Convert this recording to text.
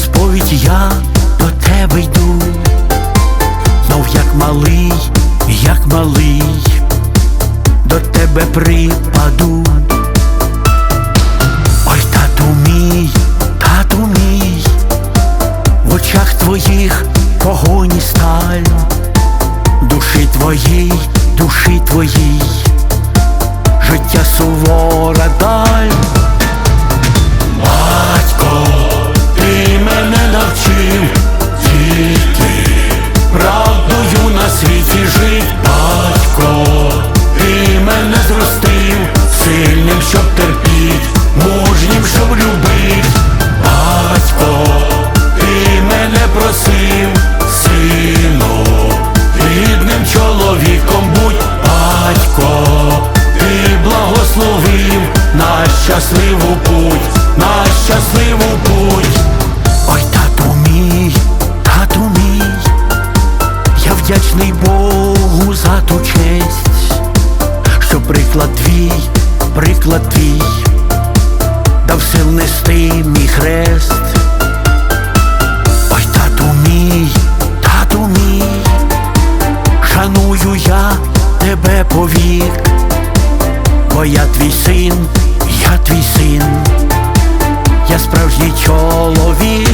сповідь я до тебе йду, мов як малий, як малий, до тебе припаду. Ой, тату мій, тату мій, в очах твоїх погоні сталь, душі твоїй, душі твоїй, життя сувора даль. любив, батько, ти мене просив, сину, рідним чоловіком будь батько, ти благословив на щасливу путь, на щасливу путь. Ой, тату мій, тату мій, я вдячний Богу за ту честь, що приклад твій, приклад твій дав сил нести мій хрест. Ой, тату мій, тату мій, шаную я тебе повік, бо я твій син, я твій син, я справжній чоловік.